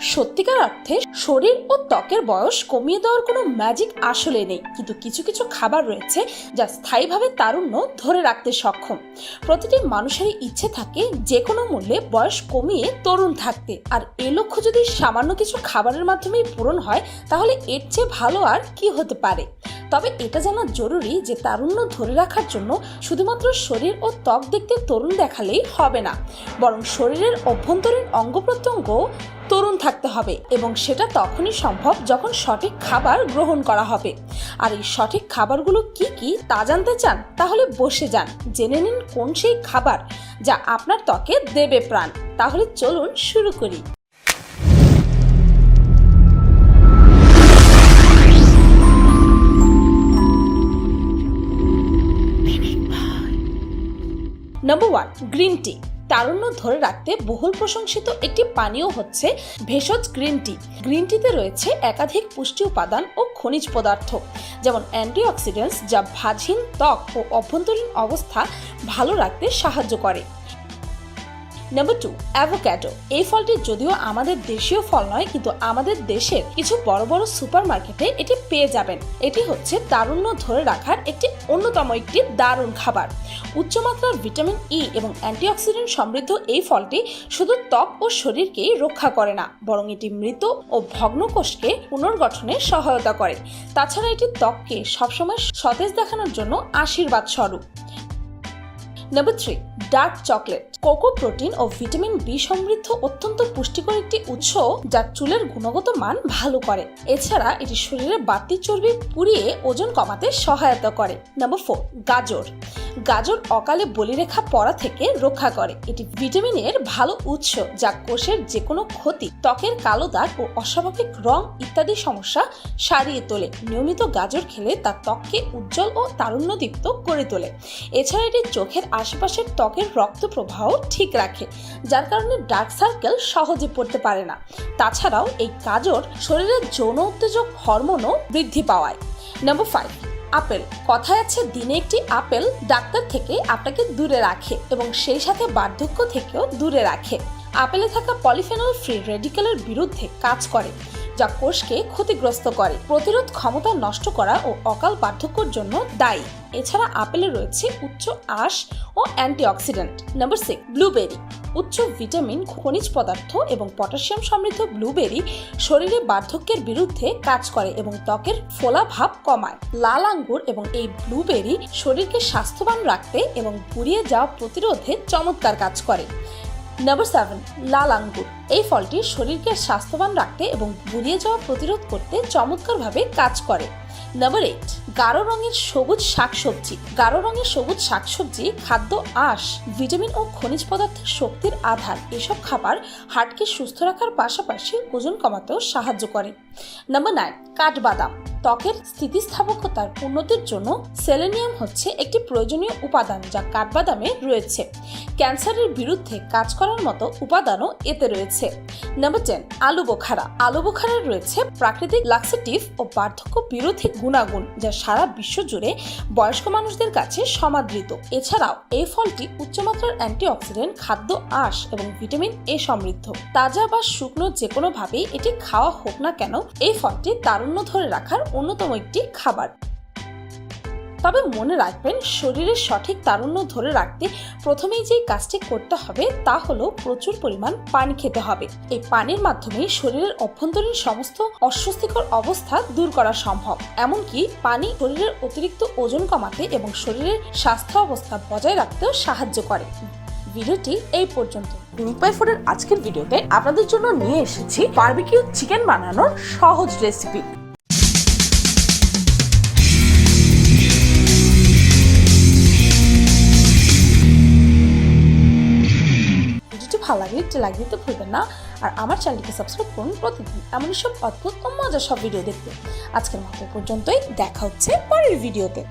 সত্যিকার অর্থে শরীর ও ত্বকের বয়স কমিয়ে দেওয়ার কোনো ম্যাজিক আসলে নেই। কিন্তু কিছু কিছু খাবার রয়েছে যা স্থায়ীভাবে তারুণ্য ধরে রাখতে সক্ষম। প্রতিটি মানুষেরই ইচ্ছে থাকে যে কোনো মূল্যে বয়স কমিয়ে তরুণ থাকতে। আর এ লক্ষ্য যদি সামান্য কিছু খাবারের মাধ্যমেই পূরণ হয়, তাহলে এর চেয়ে ভালো আর কি হতে পারে? তবে এটা জানা জরুরি যে তারুণ্য ধরে রাখার জন্য শুধুমাত্র শরীর ও ত্বক দেখতে তরুণ দেখালেই হবে না। বরং শরীরের অভ্যন্তরীণ অঙ্গ প্রত্যঙ্গ থাকতে হবে এবং সেটা তখনই সম্ভব যখন সঠিক খাবার গ্রহণ করা হবে। আর এই সঠিক খাবারগুলো কি কি তা জানতে চান, তাহলে বসে যান। জেনে নিন কোন সেই খাবার যা আপনার ত্বকে দেবে প্রাণ। তাহলে চলুন শুরু করি। নাম্বার ওয়ান গ্রিন টি তারুণ্য ধরে রাখতে বহুল প্রশংসিত একটি পানীয় হচ্ছে ভেষজ গ্রিন টি। গ্রিন টিতে রয়েছে একাধিক পুষ্টি উপাদান ও খনিজ পদার্থ, যেমন অ্যান্টিঅক্সিডেন্টস যা ভাজিন ত্বক ও অভ্যন্তরীণ অবস্থা ভালো রাখতে সাহায্য করে। নাম্বার টু অ্যাভোক্যাডো এই ফলটি যদিও আমাদের দেশীয় ফল নয়, কিন্তু আমাদের দেশের কিছু বড় বড় সুপার মার্কেটে এটি পেয়ে যাবেন। এটি হচ্ছে তারুণ্য ধরে রাখার একটি অন্যতম একটি দারুণ খাবার। উচ্চমাত্রার ভিটামিন ই এবং অ্যান্টিঅক্সিডেন্ট সমৃদ্ধ এই ফলটি শুধু ত্বক ও শরীরকেই রক্ষা করে না, বরং এটি মৃত ও ভগ্ন কোষকে পুনর্গঠনে সহায়তা করে। তাছাড়া এটি ত্বককে সবসময় সতেজ দেখানোর জন্য আশীর্বাদ স্বরূপ number three dark chocolate. Cocoa protein ও ভিটামিন বি সমৃদ্ধ অত্যন্ত পুষ্টিকর একটি উৎস যা চুলের গুণগত মান ভালো করে। এছাড়া এটি শরীরে বাড়তি চর্বি পুড়িয়ে ওজন কমাতে সহায়তা করে। নাম্বার ফোর, গাজর। গাজর অকালে বলিরেখা পড়া থেকে রক্ষা করে। এটি ভিটামিনের ভালো উৎস যা কোষের যে কোনো ক্ষতি, ত্বকের কালো দাগ ও অস্বাভাবিক রং ইত্যাদি সমস্যা সারিয়ে তোলে। নিয়মিত গাজর খেলে তা ত্বককে উজ্জ্বল ও তারুণ্যদীপ্ত করে তোলে। এছাড়া এটি চোখের আশেপাশের ত্বকের রক্ত প্রবাহ ঠিক রাখে, যার কারণে ডার্ক সার্কেল সহজে পড়তে পারে না। তাছাড়াও এই গাজর শরীরের যৌন উত্তেজক হরমোনও বৃদ্ধি পাওয়ায়। Number five apple. কথায় আছে, দিনে একটি আপেল ডাক্তার থেকে আপনাকে দূরে রাখে এবং সেই সাথে বার্ধক্য থেকেও দূরে রাখে। আপেলে থাকা পলিফেনল ফ্রি রেডিকেলের বিরুদ্ধে কাজ করে, যা কোষকে ক্ষতিগ্রস্ত করে। প্রতিরোধ ক্ষমতা নষ্ট করা ও অকাল বার্ধক্যর জন্য দায়ী। এছাড়া আপেলে রয়েছে উচ্চ আঁশ ও অ্যান্টিঅক্সিডেন্ট। Number six blueberry. উচ্চ ভিটামিন, খনিজ পদার্থ এবং পটাশিয়াম সমৃদ্ধ ব্লুবেরি শরীরে বার্ধক্যের বিরুদ্ধে কাজ করে এবং ত্বকের ফোলা ভাব কমায়। লাল আঙ্গুর এবং এই ব্লুবেরি শরীরকে স্বাস্থ্যবান রাখতে এবং পুড়িয়ে যাওয়া প্রতিরোধে চমৎকার কাজ করে। নাম্বার সেভেন, লাল আঙ্গুর। এই ফলটি শরীরকে স্বাস্থ্যবান রাখতে এবং বুড়িয়ে যাওয়া প্রতিরোধ করতে চমৎকারভাবে কাজ করে। নাম্বার এইট গাঢ় রঙের সবুজ শাকসবজি। গাঢ় রঙের সবুজ শাকসবজি, খাদ্য, আঁশ, ভিটামিন ও খনিজ পদার্থের শক্তির আধার। এসব খাবার হার্টকে সুস্থ রাখার পাশাপাশি ওজন কমাতেও সাহায্য করে। নাম্বার নাইন, কাঠবাদাম। ত্বকের স্থিতিস্থাপকতার উন্নতির জন্য সেলেনিয়াম হচ্ছে একটি প্রয়োজনীয় উপাদান যা কাঠবাদামে রয়েছে। ক্যান্সারের বিরুদ্ধে কাজ করার মতো উপাদানও এতে রয়েছে। নাম্বার টেন আলু বোখারা আলু রয়েছে প্রাকৃতিক লাক্সেটিভ ও বার্ধক্য বিরোধী গুণাগুণ যা সারা বিশ্ব জুড়ে বয়স্ক মানুষদের কাছে সমাদৃত। এছাড়াও এই ফলটি উচ্চমাত্রার অ্যান্টিঅক্সিডেন্ট, খাদ্য আঁশ এবং ভিটামিন এ সমৃদ্ধ। তাজা বা শুকনো যে কোনোভাবেই এটি খাওয়া হোক না কেন, এই ফলটি তারুণ্য ধরে রাখার অন্যতম একটি খাবার। তবে মনে রাখবেন, শরীরের সঠিক তারুণ্য ধরে রাখতে প্রথমেই যে কাজটি করতে হবে তা হলো প্রচুর পরিমাণ পানি খেতে হবে। এই পানির মাধ্যমে শরীরের অভ্যন্তরীণ সমস্ত অস্বস্তিকর অবস্থা দূর করা সম্ভব। এমনকি পানি শরীরের অতিরিক্ত ওজন কমাতে এবং শরীরের স্বাস্থ্য অবস্থা বজায় রাখতেও সাহায্য করে। ভিডিওটি এই পর্যন্ত। নিপাই ফুডের আজকের ভিডিওতে আপনাদের জন্য নিয়ে এসেছি বারবিকিউ চিকেন বানানোর সহজ রেসিপি ভিডিওটি লাগিয়ে দিতে ভুলবেন না। আর আমার চ্যানেলটিকে সাবস্ক্রাইব করুন প্রতিদিন। এমনই সব অদ্ভুত ও মজার সব ভিডিও দেখতে। আজকের মতো পর্যন্তই। দেখা হচ্ছে পরের ভিডিওতে